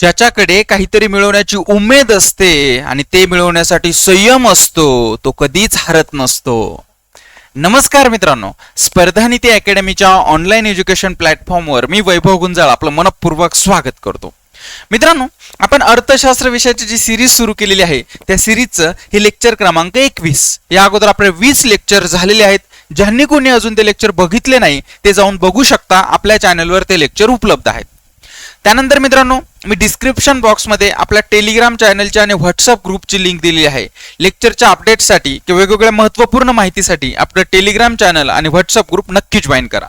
ज्याच्याकडे काहीतरी मिळवण्याची उमेद असते आणि ते मिळवण्यासाठी संयम असतो तो कधीच हरत नसतो. नमस्कार मित्रांनो स्पर्धानिती अकॅडमीच्या ऑनलाईन एज्युकेशन प्लॅटफॉर्मवर मी वैभव गुंजाळ आपलं मनपूर्वक स्वागत करतो. मित्रांनो आपण अर्थशास्त्र विषयाची जी सिरीज सुरू केलेली आहे त्या सिरीजचं हे लेक्चर क्रमांक एकवीस. या अगोदर आपले वीस लेक्चर झालेले आहेत. ज्यांनी कोणी अजून ते लेक्चर बघितले नाही ते जाऊन बघू शकता. आपल्या चॅनलवर ते लेक्चर उपलब्ध आहेत. त्यानंतर मित्रांनो मी डिस्क्रिप्शन बॉक्समध्ये आपल्या टेलिग्राम चॅनलची आणि व्हॉट्सअप ग्रुपची लिंक दिली आहे. लेक्चरच्या अपडेट्ससाठी किंवा वेगवेगळ्या महत्त्वपूर्ण माहितीसाठी आपलं टेलिग्राम चॅनल आणि व्हॉट्सअप ग्रुप नक्की जॉईन करा.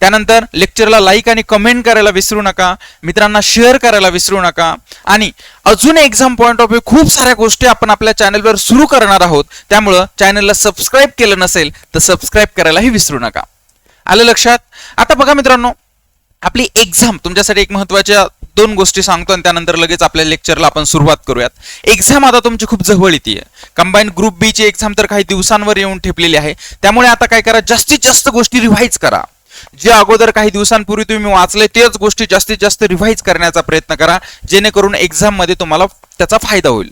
त्यानंतर लेक्चरला लाईक आणि कमेंट करायला विसरू नका. मित्रांना शेअर करायला विसरू नका. आणि अजून एक्झाम पॉईंट ऑफ व्ह्यू खूप साऱ्या गोष्टी आपण आपल्या चॅनलवर सुरू करणार आहोत. त्यामुळं चॅनलला सबस्क्राईब केलं नसेल तर सबस्क्राईब करायलाही विसरू नका. आलं लक्षात? आता बघा मित्रांनो आपली एक्झाम तुमच्यासाठी एक महत्त्वाच्या दोन गोष्टी सांगतो आणि त्यानंतर लगेच आपल्या लेक्चरला आपण सुरुवात करूयात. एक्झाम आता तुमची खूप जवळ येते. कंबाईन ग्रुप बी ची एक्झाम तर काही दिवसांवर येऊन ठेपलेली आहे. त्यामुळे आता काय करा जास्तीत जास्त गोष्टी रिव्हाइज करा. जे अगोदर काही दिवसांपूर्वी तुम्ही वाचले तेच गोष्टी जास्तीत जास्त रिव्हाइज करण्याचा प्रयत्न करा. जेणेकरून एक्झाममध्ये तुम्हाला त्याचा फायदा होईल.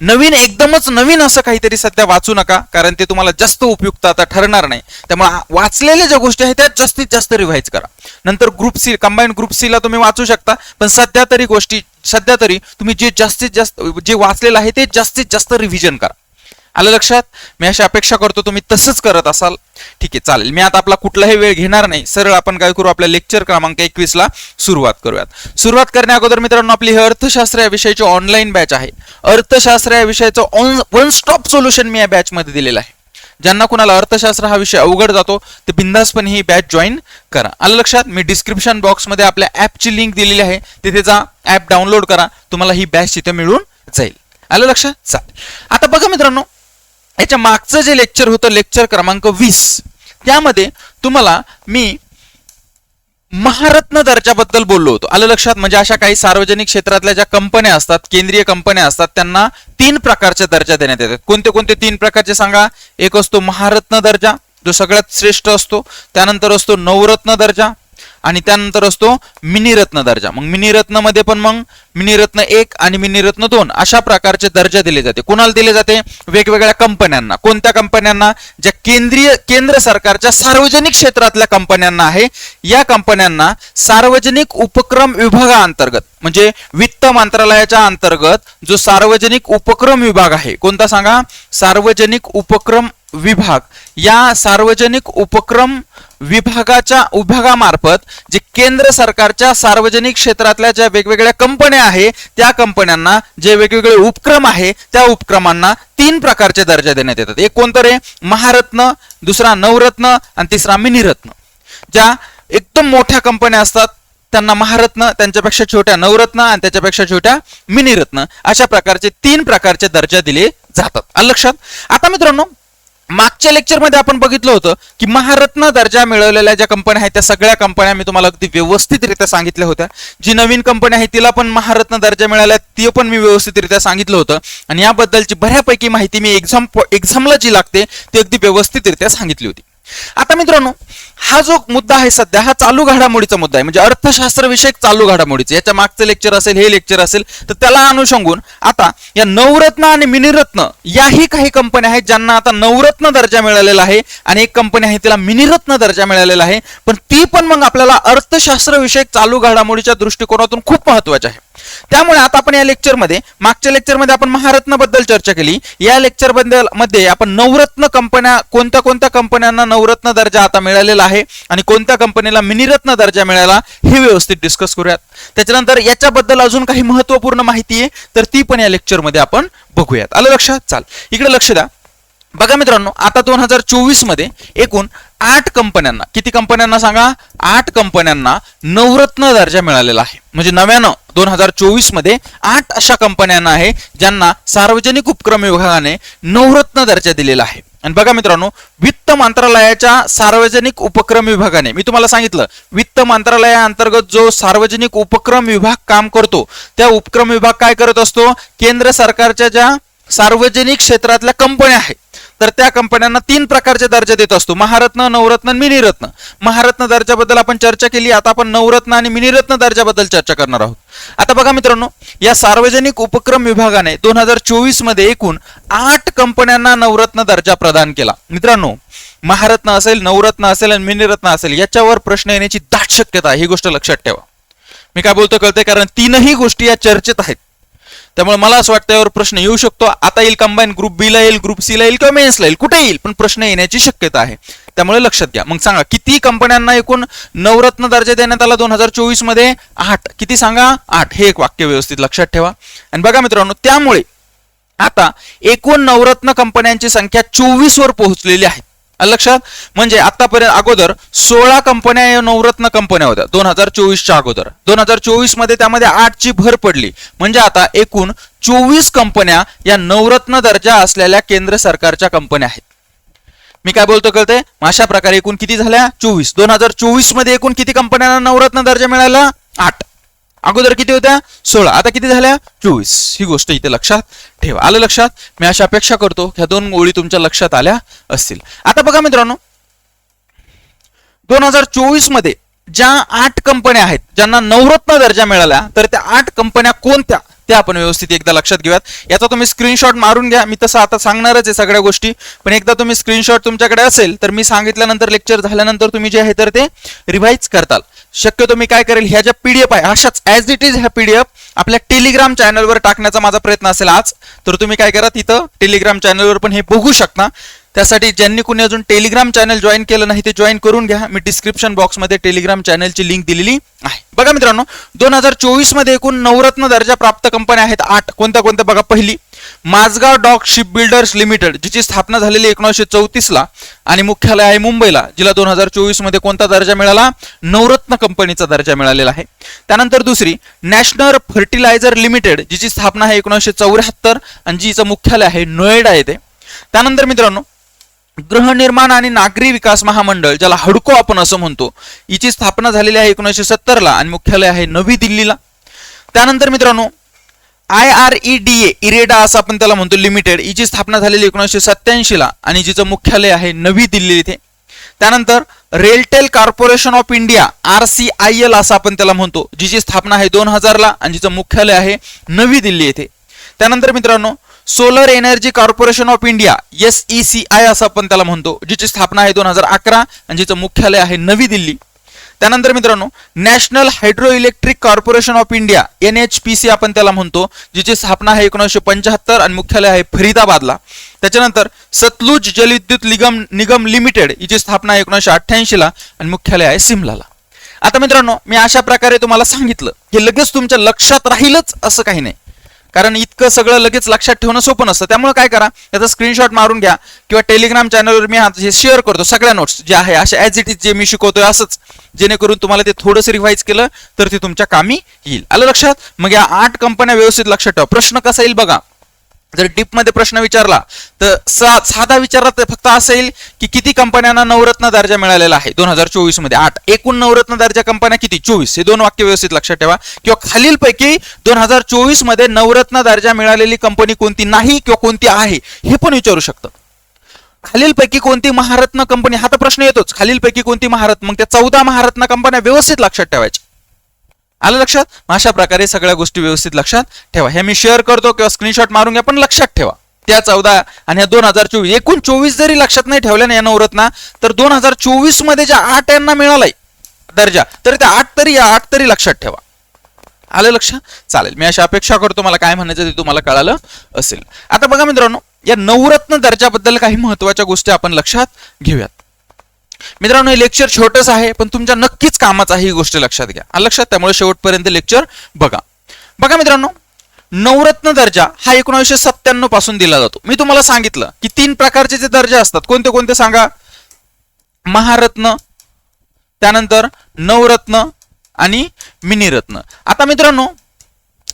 नवीन एकदमच नवीन असं काहीतरी सध्या वाचू नका कारण ते तुम्हाला जास्त उपयुक्त आता ठरणार नाही. त्यामुळे वाचलेल्या ज्या गोष्टी आहेत त्या जास्तीत जास्त रिव्हाइज करा. नंतर group C combine group C ला तुम्ही वाचू शकता पण सध्या तरी गोष्टी सध्या तरी तुम्ही जे जास्तीत जास्त जे वाचलेलं आहे ते जास्तीत जास्त रिव्हिजन करा. आलं लक्षात? मी अशी अपेक्षा करतो तुम्ही तसंच करत असाल. ठीक आहे चालेल. मी आता आपला कुठलाही वेळ घेणार नाही. सरळ आपण काय करू? आपल्या लेक्चर क्रमांक एकवीस ला सुरुवात करूयात. सुरुवात करण्या अगोदर मित्रांनो आपली हे अर्थशास्त्र या विषयाची ऑनलाईन बॅच आहे. अर्थशास्त्र या विषयाचं ऑन वन स्टॉप सोल्युशन मी या बॅच मध्ये दिलेलं आहे. ज्यांना कुणाला अर्थशास्त्र हा विषय अवघड जातो ते बिंदासपणे ही बॅच जॉईन करा. आलं लक्षात? मी डिस्क्रिप्शन बॉक्समध्ये आपल्या ॲपची लिंक दिलेली आहे. तिथे जा ॲप डाउनलोड करा. तुम्हाला ही बॅच तिथे मिळून जाईल. आलं लक्षात? चालेल. आता बघा मित्रांनो याच्या मागचं जे लेक्चर होतं लेक्चर क्रमांक वीस त्यामध्ये तुम्हाला मी महारत्न दर्जाबद्दल बोललो होतो. आलं लक्षात? म्हणजे अशा काही सार्वजनिक क्षेत्रातल्या ज्या कंपन्या असतात केंद्रीय कंपन्या असतात त्यांना तीन प्रकारचे दर्जा देण्यात येतात. कोणते कोणते तीन प्रकारचे सांगा? एक असतो महारत्न दर्जा जो सगळ्यात श्रेष्ठ असतो. त्यानंतर असतो नवरत्न दर्जा आणि त्यानंतर असतो मिनीरत्न दर्जा. मग मिनीरत्नमध्ये पण मग मिनीरत्न एक आणि मिनीरत्न दोन अशा प्रकारचे दर्जा दिले जाते. कोणाला दिले जाते? वेगवेगळ्या कंपन्यांना. कोणत्या कंपन्यांना? ज्या केंद्रीय केंद्र सरकारच्या सार्वजनिक क्षेत्रातल्या कंपन्यांना आहे. या कंपन्यांना सार्वजनिक उपक्रम विभागाअंतर्गत म्हणजे वित्त मंत्रालयाच्या अंतर्गत जो सार्वजनिक उपक्रम विभाग आहे कोणता सांगा? सार्वजनिक उपक्रम विभाग. या सार्वजनिक उपक्रम विभागाच्या विभागामार्फत जे केंद्र सरकारच्या सार्वजनिक क्षेत्रातल्या ज्या वेगवेगळ्या कंपन्या आहे त्या कंपन्यांना जे वेगवेगळे उपक्रम आहे त्या उपक्रमांना तीन प्रकारचे दर्जा देण्यात येतात. एक कोणतं रे? महारत्न दुसरा नवरत्न आणि तिसरा मिनिरत्न. ज्या एकदम मोठ्या कंपन्या असतात त्यांना महारत्न त्यांच्यापेक्षा छोट्या नवरत्न आणि त्याच्यापेक्षा छोट्या मिनिरत्न अशा प्रकारचे तीन प्रकारचे दर्जा दिले जातात. लक्षात? आता मित्रांनो मागच्या लेक्चरमध्ये आपण बघितलं होतं की महारत्न दर्जा मिळवलेल्या ज्या कंपन्या आहेत त्या सगळ्या कंपन्या मी तुम्हाला अगदी व्यवस्थितरित्या सांगितल्या होत्या. जी नवीन कंपनी आहे तिला पण महारत्न दर्जा मिळाला ती पण मी व्यवस्थितरित्या सांगितलं होतं. आणि याबद्दलची बऱ्यापैकी माहिती मी एक्झाम एक्झामला जी लागते ती अगदी व्यवस्थितरित्या सांगितली होती. आता मित्रांनो हा जो मुद्दा आहे सध्या हा चालू घडामोडीचा मुद्दा आहे. म्हणजे अर्थशास्त्र विषयक चालू घडामोडीचा. याच्या मागचं लेक्चर असेल हे लेक्चर असेल तर त्याला अनुषंगून आता या नवरत्न आणि मिनिरत्न याही काही कंपन्या आहेत ज्यांना आता नवरत्न दर्जा मिळालेला आहे आणि एक कंपनी आहे तिला मिनिरत्न दर्जा मिळालेला आहे. पण ती पण मग आपल्याला अर्थशास्त्र विषयक चालू घडामोडीच्या दृष्टिकोनातून खूप महत्वाची आहे. त्यामुळे आता आपण या लेक्चरमध्ये मागच्या लेक्चरमध्ये आपण महारत्नबद्दल चर्चा केली. या लेक्चरबद्दलमध्ये आपण नवरत्न कंपन्या कोणत्या कोणत्या कंपन्यांना नवरत्न दर्जा आता मिळालेला आहे आणि कोणत्या कंपनीला मिनिरत्न दर्जा मिळाला हे व्यवस्थित डिस्कस करूयात. त्याच्यानंतर याच्याबद्दल अजून काही महत्त्वपूर्ण माहिती आहे तर ती पण या लेक्चरमध्ये आपण बघूयात. आलं लक्षात? चाल. इकडे लक्ष द्या. बघा मित्रांनो आता दोन हजार चोवीसमध्ये एकूण आठ कंपन्यांना किती कंपन्यांना सांगा? आठ कंपन्यांना नवरत्न दर्जा मिळालेला आहे. म्हणजे नव्यानं दोन हजार चोवीसमध्ये आठ अशा कंपन्यांना आहे ज्यांना सार्वजनिक उपक्रम विभागाने नवरत्न दर्जा दिलेला आहे. आणि बघा मित्रांनो वित्त मंत्रालयाच्या सार्वजनिक उपक्रम विभागाने मी तुम्हाला सांगितलं वित्त मंत्रालयाअंतर्गत जो सार्वजनिक उपक्रम विभाग काम करतो त्या उपक्रम विभाग काय करत असतो? केंद्र सरकारच्या ज्या सार्वजनिक क्षेत्रातल्या कंपन्या आहेत तर त्या कंपन्यांना तीन प्रकारचे दर्जा देत असतो. महारत्न नवरत्न आणि मिनिरत्न. महारत्न दर्जाबद्दल आपण चर्चा केली. आता आपण नवरत्न आणि मिनिरत्न दर्जाबद्दल चर्चा करणार आहोत. आता बघा मित्रांनो या सार्वजनिक उपक्रम विभागाने दोन हजार चोवीसमध्ये एकूण आठ कंपन्यांना नवरत्न दर्जा प्रदान केला. मित्रांनो महारत्न असेल नवरत्न असेल आणि मिनिरत्न असेल याच्यावर प्रश्न येण्याची दाट शक्यता आहे. ही गोष्ट लक्षात ठेवा. मी काय बोलतो कळते कारण तीनही गोष्टी या चर्चेत आहेत. त्यामुळे मला असं वाटतं यावर प्रश्न येऊ शकतो. आता येईल कंबाईन ग्रुप बी ला येईल ग्रुप सी ला येईल किंवा मेन्सला येईल कुठे येईल? पण प्रश्न येण्याची शक्यता आहे. त्यामुळे लक्षात घ्या. मग सांगा किती कंपन्यांना एकूण नवरत्न दर्जा देण्यात आला दोन हजार चोवीसमध्ये? आठ. किती सांगा? आठ. हे एक वाक्य व्यवस्थित लक्षात ठेवा. आणि बघा मित्रांनो त्यामुळे आता एकूण नवरत्न कंपन्यांची संख्या चोवीस वर पोहोचलेली आहे. लक्षात? म्हणजे आतापर्यंत अगोदर सोळा कंपन्या या नवरत्न कंपन्या होत्या दोन हजार चोवीसच्या अगोदर. दोन हजार चोवीसमध्ये त्यामध्ये आठची भर पडली. म्हणजे आता एकूण चोवीस कंपन्या या नवरत्न दर्जा असलेल्या केंद्र सरकारच्या कंपन्या आहेत. मी काय बोलतो कळते अशा प्रकारे एकूण किती झाल्या? चोवीस. दोन हजार चोवीसमध्ये एकूण किती कंपन्यांना नवरत्न दर्जा मिळाला? आठ. अगोदर किती होत्या? सोळा. आता किती झाल्या? चोवीस. ही गोष्ट इथे लक्षात ठेवा. आलं लक्षात? मी अशी अपेक्षा करतो ह्या दोन ओळी तुमच्या लक्षात आल्या असतील. आता बघा मित्रांनो. दोन हजार चोवीसमध्ये ज्या आठ कंपन्या आहेत ज्यांना नवरत्न दर्जा मिळाला तर त्या आठ कंपन्या कोणत्या? त्या आपण व्यवस्थित एकदा लक्षात घेऊयात. याचा तुम्ही स्क्रीनशॉट मारून घ्या. मी तसं आता सांगणारच आहे सगळ्या गोष्टी. पण एकदा तुम्ही स्क्रीनशॉट तुमच्याकडे असेल तर मी सांगितल्यानंतर लेक्चर झाल्यानंतर तुम्ही जे आहे तर ते रिव्हाइज करताल. शक्यतो मी काय करेल ह्या ज्या पीडीएफ आहे अशाच ऍज इट इज ह्या पीडीएफ आपल्या टेलिग्राम चॅनलवर टाकण्याचा माझा प्रयत्न असेल आज. तर तुम्ही काय करा तिथं टेलिग्राम चॅनलवर पण हे बघू शकता. त्यासाठी ज्यांनी कुणी अजून टेलिग्राम चॅनल जॉईन केलं नाही ते जॉईन करून घ्या. मी डिस्क्रिप्शन बॉक्समध्ये टेलिग्राम चॅनलची लिंक दिलेली आहे. बघा मित्रांनो दोन हजार चोवीसमध्ये एकूण नवरत्न दर्जा प्राप्त कंपन्या आहेत आठ. कोणत्या कोणत्या? बघा पहिली Mazagon dock ship builders limited जिची स्थापना झालेली एकोणीसशे चौतीस ला आणि मुख्यालय आहे मुंबईला जिला दोन हजार चोवीसमध्ये कोणता दर्जा मिळाला? नवरत्न कंपनीचा दर्जा मिळालेला आहे. त्यानंतर दुसरी नॅशनल फर्टिलायझर लिमिटेड जिची स्थापना आहे एकोणीसशे चौऱ्याहत्तर आणि जिचं मुख्यालय आहे नोएडा येथे. त्यानंतर मित्रांनो गृहनिर्माण आणि नागरी विकास महामंडळ ज्याला हडको आपण असं म्हणतो हिची स्थापना झालेली आहे एकोणीसशे सत्तरला आणि मुख्यालय आहे नवी दिल्लीला. त्यानंतर मित्रांनो I R E D A IREDA असं आपण त्याला म्हणतो लिमिटेड हिची स्थापना झालेली एकोणीसशे सत्याऐंशीला आणि जिचं मुख्यालय आहे नवी दिल्ली इथे. त्यानंतर RailTel corporation of India R C I L असं आपण त्याला म्हणतो जिची स्थापना आहे दोन हजारला आणि जिचं मुख्यालय आहे नवी दिल्ली येथे त्यानंतर मित्रांनो solar energy corporation of India S E C I असं आपण त्याला म्हणतो जिची स्थापना आहे दोन हजार अकरा आणि जिचं मुख्यालय आहे नवी दिल्ली. त्यानंतर मित्रांनो national hydro electric corporation of India N H P C आपण त्याला म्हणतो जिची स्थापना आहे एकोणीसशे पंच्याहत्तर आणि मुख्यालय आहे फरीदाबादला. त्याच्यानंतर सतलुज जलविद्युत निगम निगम लिमिटेड हिची स्थापना आहे एकोणीसशे अठ्ठ्याऐंशीला आणि मुख्यालय आहे सिमलाला. आता मित्रांनो मी अशा प्रकारे तुम्हाला सांगितलं हे लगेच तुमच्या लक्षात राहीलच असं काही नाही. कारण इतकं सगळं लगेच लक्षात ठेवणं सोपं नसतं. त्यामुळे काय करा याचा स्क्रीनशॉट मारून घ्या किंवा टेलिग्राम चॅनलवर मी हे शेअर करतो सगळ्या नोट्स जे आहे अशा ॲज इट इज जे मी शिकवतोय असंच. जेणेकरून तुम्हाला ते थोडंसं रिव्हाइज केलं तर ते तुमच्या कामी येईल. आलं लक्षात? मग या आठ कंपन्या व्यवस्थित लक्षात ठेवा. प्रश्न कसा येईल बघा. जर डीपमध्ये प्रश्न विचारला तर सा, साधा विचारला तर फक्त असेल की किती कंपन्यांना नवरत्न दर्जा मिळालेला आहे? दोन हजार चोवीसमध्ये आठ. एकूण नवरत्न दर्जा कंपन्या किती? चोवीस. हे दोन वाक्य व्यवस्थित लक्षात ठेवा. किंवा खालीलपैकी दोन हजार चोवीसमध्ये नवरत्न दर्जा मिळालेली कंपनी कोणती नाही किंवा कोणती आहे हे पण विचारू शकतं. खालीलपैकी कोणती महारत्न कंपनी हा तर प्रश्न येतोच. खालीलपैकी कोणती महारत्न मग त्या चौदा महारत्न कंपन्या व्यवस्थित लक्षात ठेवायच्या. आलं लक्षात? मग अशा प्रकारे सगळ्या गोष्टी व्यवस्थित लक्षात ठेवा. हे मी शेअर करतो किंवा स्क्रीनशॉट मारून घ्या पण लक्षात ठेवा. त्या चौदा आणि या दोन हजार चोवीस एकूण चोवीस जरी लक्षात नाही ठेवल्या ना या नवरत्ना तर दोन हजार चोवीसमध्ये ज्या आठ यांना मिळालाय दर्जा तर त्या आठ तरी या आठ तरी लक्षात ठेवा. आलं लक्षात? चालेल. मी अशी अपेक्षा करतो मला काय म्हणायचं ते तुम्हाला कळालं असेल. आता बघा मित्रांनो या नवरत्न दर्जाबद्दल काही महत्त्वाच्या गोष्टी आपण लक्षात घेऊयात. मित्रांनो हे लेक्चर छोटंच आहे पण तुमच्या नक्कीच कामाचं आहे ही गोष्ट लक्षात घ्या. लक्षात त्यामुळे शेवटपर्यंत लेक्चर बघा. बघा मित्रांनो नवरत्न दर्जा हा एकोणीसशे सत्त्याण्णवपासून दिला जातो. मी तुम्हाला सांगितलं की तीन प्रकारचे जे दर्जा असतात कोणते कोणते सांगा? महारत्न त्यानंतर नवरत्न आणि मिनिरत्न. आता मित्रांनो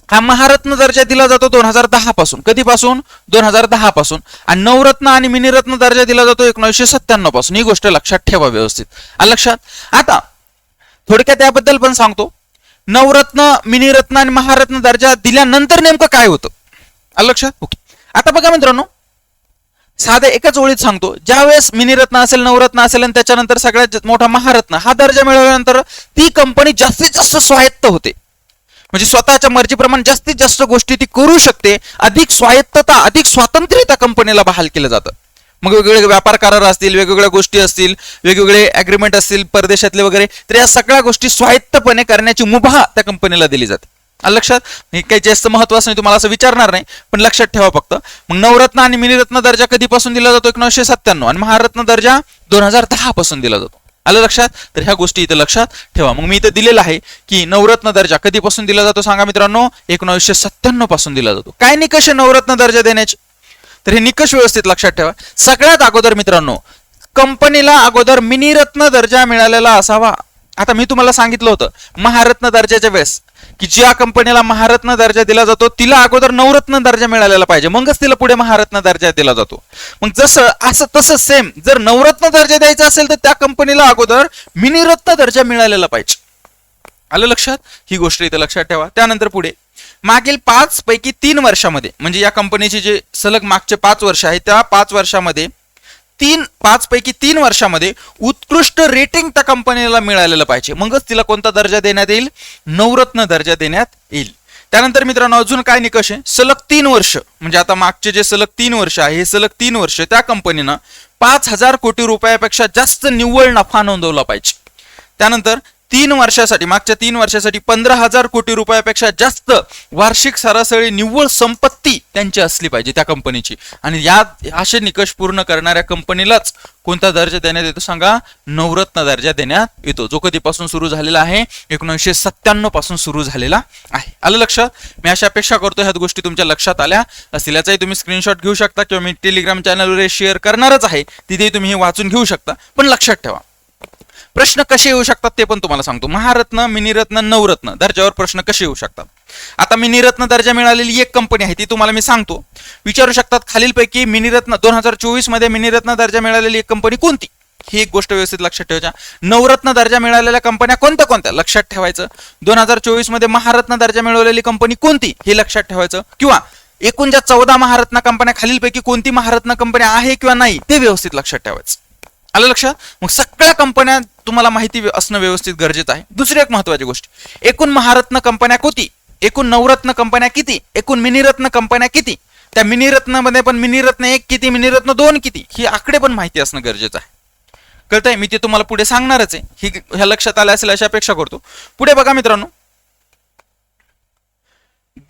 हा महारत्न दर्जा दिला जातो दोन हजार दहा पासून. कधीपासून? दोन हजार दहा पासून. आणि नवरत्न आणि मिनिरत्न दर्जा दिला जातो एकोणीसशे सत्त्याण्णवपासून. ही गोष्ट लक्षात ठेवा व्यवस्थित. लक्षात? आता थोडक्यात याबद्दल पण सांगतो. नवरत्न मिनिरत्न आणि महारत्न दर्जा दिल्यानंतर नेमकं काय होतं? लक्षात? ओके. आता बघा मित्रांनो. साधे एकाच ओळीत सांगतो. ज्यावेळेस मिनिरत्न असेल नवरत्न असेल आणि त्याच्यानंतर सगळ्यात मोठा महारत्न हा दर्जा मिळवल्यानंतर ती कंपनी जास्तीत जास्त स्वायत्त होते. म्हणजे स्वतःच्या मर्जीप्रमाणे जास्तीत जास्त गोष्टी ती करू शकते. अधिक स्वायत्तता अधिक स्वातंत्र्य त्या कंपनीला बहाल केलं जातं. मग वेगवेगळे व्यापार करार असतील वेगवेगळ्या गोष्टी असतील वेगवेगळे अग्रीमेंट असतील परदेशातले वगैरे तर या सगळ्या गोष्टी स्वायत्तपणे करण्याची मुभा त्या कंपनीला दिली जाते. लक्षात हे काही जास्त महत्वाचं नाही तुम्हाला असं विचारणार नाही पण लक्षात ठेवा फक्त. मग नवरत्न आणि मिनिरत्न दर्जा कधीपासून दिला जातो? एकोणीसशे सत्त्याण्णव. आणि महारत्न दर्जा दोन हजार दहा पासून दिला जातो. आलं लक्षात? तर ह्या गोष्टी इथं लक्षात ठेवा. मग मी इथं दिलेलं आहे की नवरत्न दर्जा कधीपासून दिला जातो सांगा मित्रांनो? एकोणीसशे सत्त्याण्णवपासून दिला जातो. काय निकष आहे नवरत्न दर्जा देण्याचे? तर हे निकष व्यवस्थित लक्षात ठेवा. सगळ्यात अगोदर मित्रांनो कंपनीला अगोदर मिनिरत्न दर्जा मिळालेला असावा. आता मी तुम्हाला सांगितलं होतं महारत्न दर्जाच्या वेळेस की ज्या कंपनीला महारत्न दर्जा दिला जातो तिला अगोदर नवरत्न दर्जा मिळालेला पाहिजे. मगच तिला पुढे महारत्न दर्जा दिला जातो. मग जसं असं तसं सेम जर नवरत्न दर्जा द्यायचा असेल तर त्या कंपनीला अगोदर मिनिरत्न दर्जा मिळालेला पाहिजे. आलं लक्षात? ही गोष्ट इथं लक्षात ठेवा. त्यानंतर पुढे. मागील पाच पैकी तीन वर्षामध्ये म्हणजे या कंपनीचे जे सलग मागचे पाच वर्ष आहेत त्या पाच वर्षामध्ये तीन पाच पैकी तीन वर्षामध्ये उत्कृष्ट रेटिंग त्या कंपनीला मिळालेलं पाहिजे. मगच तिला कोणता दर्जा देण्यात येईल? नवरत्न दर्जा देण्यात येईल. त्यानंतर मित्रांनो अजून काय निकष आहे? सलग तीन वर्ष. म्हणजे आता मागचे जे सलग तीन वर्ष आहे हे सलग तीन वर्ष त्या कंपनीनं पाच हजार कोटी रुपयापेक्षा जास्त निव्वळ नफा नोंदवला पाहिजे. त्यानंतर तीन वर्षासाठी मागच्या तीन वर्षासाठी पंधरा हजार कोटी रुपयापेक्षा जास्त वार्षिक सरासरी निव्वळ संपत्ती त्यांची असली पाहिजे त्या कंपनीची. आणि या असे निकष पूर्ण करणाऱ्या कंपनीलाच कोणता दर्जा देण्यात येतो सांगा? नवरत्न दर्जा देण्यात येतो. जो कधीपासून सुरू झालेला आहे? एकोणीसशे सत्त्याण्णवपासून सुरू झालेला आहे. आलं लक्षात मी अशा अपेक्षा करतो ह्या गोष्टी तुमच्या लक्षात आल्या असतील याचाही तुम्ही स्क्रीनशॉट घेऊ शकता किंवा मी टेलिग्राम चॅनलवर शेअर करणारच आहे. तिथेही तुम्ही हे वाचून घेऊ शकता. पण लक्षात ठेवा. प्रश्न कसे येऊ शकतात ते पण तुम्हाला सांगतो. महारत्न मिनिरत्न नवरत्न दर्जावर प्रश्न कसे येऊ शकतात? आता मिनिरत्न दर्जा मिळालेली एक कंपनी आहे ती तुम्हाला मी सांगतो. विचारू शकतात खालीलपैकी मिनिरत्न दोन हजार चोवीसमध्ये मिनिरत्न दर्जा मिळालेली एक कंपनी कोणती? ही एक गोष्ट व्यवस्थित लक्षात ठेवायच्या. नवरत्न दर्जा मिळालेल्या कंपन्या कोणत्या कोणत्या? लक्षात ठेवायचं. दोन हजार चोवीसमध्ये महारत्न दर्जा मिळवलेली कंपनी कोणती? हे लक्षात ठेवायचं. किंवा एकूण ज्या चौदा महारत्न कंपन्या खालीलपैकी कोणती महारत्न कंपन्या आहे किंवा नाही ते व्यवस्थित लक्षात ठेवायचं. आलं लक्षात मग सगळ्या कंपन्या तुम्हाला माहिती असणं व्यवस्थित गरजेचं आहे. दुसरी एक महत्वाची गोष्ट. एकूण महारत्न कंपन्या किती एकूण नवरत्न कंपन्या किती? एकूण मिनिरत्न कंपन्या किती? त्या मिनिरत्नामध्ये पण मिनिरत्न एक किती मिनिरत्न दोन किती? ही आकडे पण माहिती असणं गरजेचं आहे. कळतंय? मी ते तुम्हाला पुढे सांगणारच आहे. ही ह्या लक्षात आलं असेल अशी अपेक्षा करतो. पुढे बघा मित्रांनो.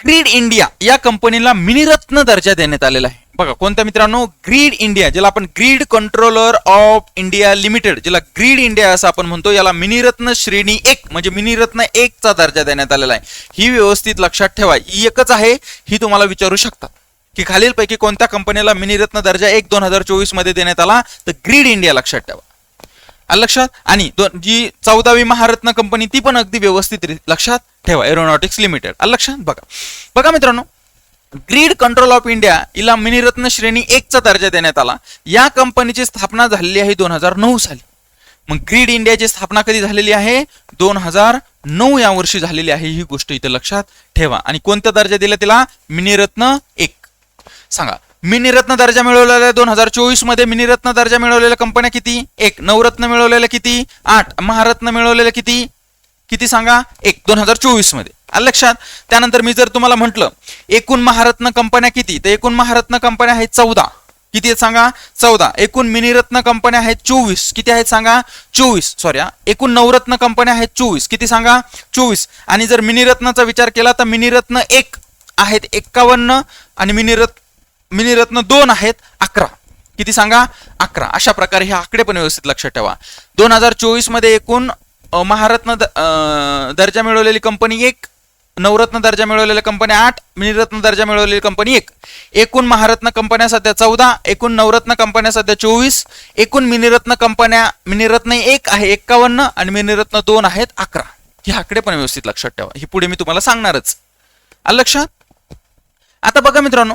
ग्रीड इंडिया या कंपनीला मिनिरत्न दर्जा देण्यात आलेला आहे. बघा कोणत्या मित्रांनो? ग्रीड इंडिया ज्याला आपण grid controller of India limited ज्याला ग्रीड इंडिया असं आपण म्हणतो याला मिनिरत्न श्रेणी एक म्हणजे मिनिरत्न एक चा दर्जा देण्यात आलेला आहे. ही व्यवस्थित लक्षात ठेवा. ही एकच आहे ही तुम्हाला विचारू शकतात. की खालीलपैकी कोणत्या कंपनीला मिनिरत्न दर्जा एक दोन हजार चोवीसमध्ये देण्यात आला? तर ग्रीड इंडिया लक्षात ठेवा. लक्षात? आणि दोन जी चौदावी महारत्न कंपनी ती पण अगदी व्यवस्थित री- लक्षात? ठेवा एरोनॉटिक्स लिमिटेड लक्षात? बघा. बघा मित्रांनो ग्रीड कंट्रोल ऑफ इंडिया हिला मिनिरत्न श्रेणी एकचा दर्जा देण्यात आला. या कंपनीची स्थापना झालेली आहे दोन हजार नऊ साली. मग ग्रीड इंडियाची स्थापना कधी झालेली आहे? दोन हजार नऊ या वर्षी झालेली आहे. ही गोष्ट इथं लक्षात ठेवा. आणि कोणता दर्जा दिला तिला? मिनिरत्न एक. सांगा. मिनिरत्न दर्जा मिळवलेल्या दोन हजार चोवीसमध्ये मिनिरत्न दर्जा मिळवलेल्या कंपन्या किती? एक. नवरत्न मिळवलेल्या किती? आठ. महारत्न मिळवलेल्या किती? किती सांगा? एक दोन हजार चोवीसमध्ये. आलं लक्षात? त्यानंतर मी जर तुम्हाला म्हटलं एकूण महारत्न कंपन्या किती? तर एकूण महारत्न कंपन्या आहेत चौदा. किती आहेत सांगा? चौदा. एकूण मिनिरत्न कंपन्या आहेत चोवीस. किती आहेत सांगा? चोवीस. सॉरी एकूण नवरत्न कंपन्या आहेत चोवीस. किती सांगा? चोवीस. आणि जर मिनिरत्नाचा विचार केला तर मिनिरत्न एक आहेत एक्कावन्न आणि मिनिरत् मिनिरत्न दोन आहेत अकरा. किती सांगा? अकरा. अशा प्रकारे हे आकडे पण व्यवस्थित लक्षात ठेवा. दोन हजार चोवीसमध्ये एकूण महारत्न द- दर्जा मिळवलेली कंपनी एक नवरत्न दर्जा मिळवलेल्या कंपन्या आठ मिनिरत्न दर्जा मिळवलेली कंपनी एक. एकूण महारत्न कंपन्या सध्या चौदा एकूण नवरत्न कंपन्या सध्या चोवीस एकूण मिनिरत्न कंपन्या मिनिरत्न एक आहे एक्कावन्न आणि मिनिरत्न दोन आहेत अकरा. हे आकडे पण व्यवस्थित लक्षात ठेवा. ही पुढे मी तुम्हाला सांगणारच. लक्षात? आता बघा मित्रांनो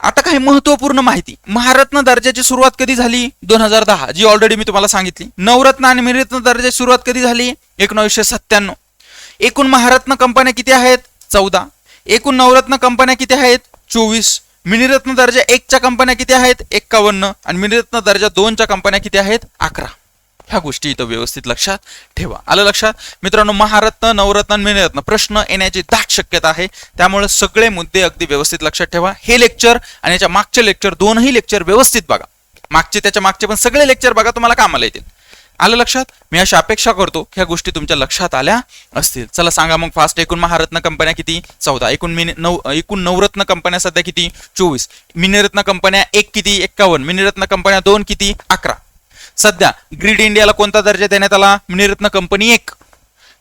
आता काही महत्त्वपूर्ण माहिती. महारत्न दर्जाची सुरुवात कधी झाली? दोन हजार दहा जी ऑलरेडी मी तुम्हाला सांगितली. नवरत्न आणि मिनिरत्न दर्जाची सुरुवात कधी झाली? एकोणीसशे सत्त्याण्णव. एकूण महारत्न कंपन्या किती आहेत? चौदा. एकूण नवरत्न कंपन्या किती आहेत? चोवीस. मिनिरत्न दर्जा एकच्या कंपन्या किती आहेत? एक्कावन्न. आणि मिनिरत्न दर्जा दोनच्या कंपन्या किती आहेत? अकरा. ह्या गोष्टी इथं व्यवस्थित लक्षात ठेवा. आलं लक्षात? मित्रांनो महारत्न नवरत्न मिनरत्न प्रश्न येण्याची दाट शक्यता आहे. त्यामुळे सगळे मुद्दे अगदी व्यवस्थित लक्षात ठेवा. हे लेक्चर आणि याच्या मागचे लेक्चर दोनही लेक्चर व्यवस्थित बघा. मागचे त्याच्या मागचे पण सगळे लेक्चर बघा तुम्हाला कामाला येतील. आलं लक्षात? मी अशी अपेक्षा करतो की ह्या गोष्टी तुमच्या लक्षात आल्या असतील. चला सांगा मग फास्ट एकूण महारत्न कंपन्या किती? चौदा. एकूण मिनि नऊ एकूण नवरत्न कंपन्या सध्या किती? चोवीस. मिनिरत्न कंपन्या एक किती? एक्कावन्न. मिनिरत्न कंपन्या दोन किती? अकरा. सध्या ग्रीड इंडियाला कोणता दर्जा देण्यात आला? मिनिरत्न कंपनी एक.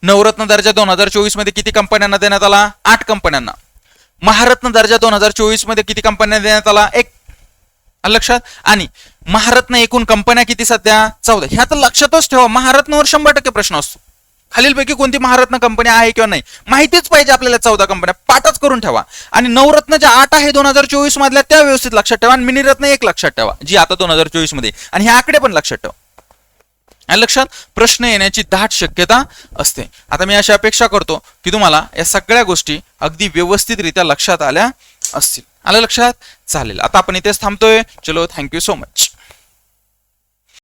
नवरत्न दर्जा दोन हजार चोवीसमध्ये किती कंपन्यांना देण्यात आला? आठ कंपन्यांना. महारत्न दर्जा दोन हजार चोवीसमध्ये किती कंपन्यांना देण्यात आला? एक. लक्षात? आणि महारत्न एकूण कंपन्या किती सध्या? चौदा. ह्या तर लक्षातच ठेवा महारत्नावर शंभर टक्के प्रश्न असतो. खालीलपैकी कोणती महारत्न कंपनी आहे किंवा नाही माहितीच पाहिजे आपल्याला चौदा कंपन्या. पाठच करून ठेवा. आणि नवरत्न ज्या आठ आहे दोन हजार चोवीस मधल्या त्या व्यवस्थित लक्षात ठेवा आणि मिनिरत्न एक लक्षात ठेवा जी आता दोन हजार चोवीसमध्ये. आणि हे आकडे पण लक्षात ठेवा. आणि लक्षात प्रश्न येण्याची दाट शक्यता असते. आता मी अशी अपेक्षा करतो की तुम्हाला या सगळ्या गोष्टी अगदी व्यवस्थितरित्या लक्षात आल्या असतील. आलं लक्षात? चालेल. आता आपण इथेच थांबतोय. चलो थँक्यू सो मच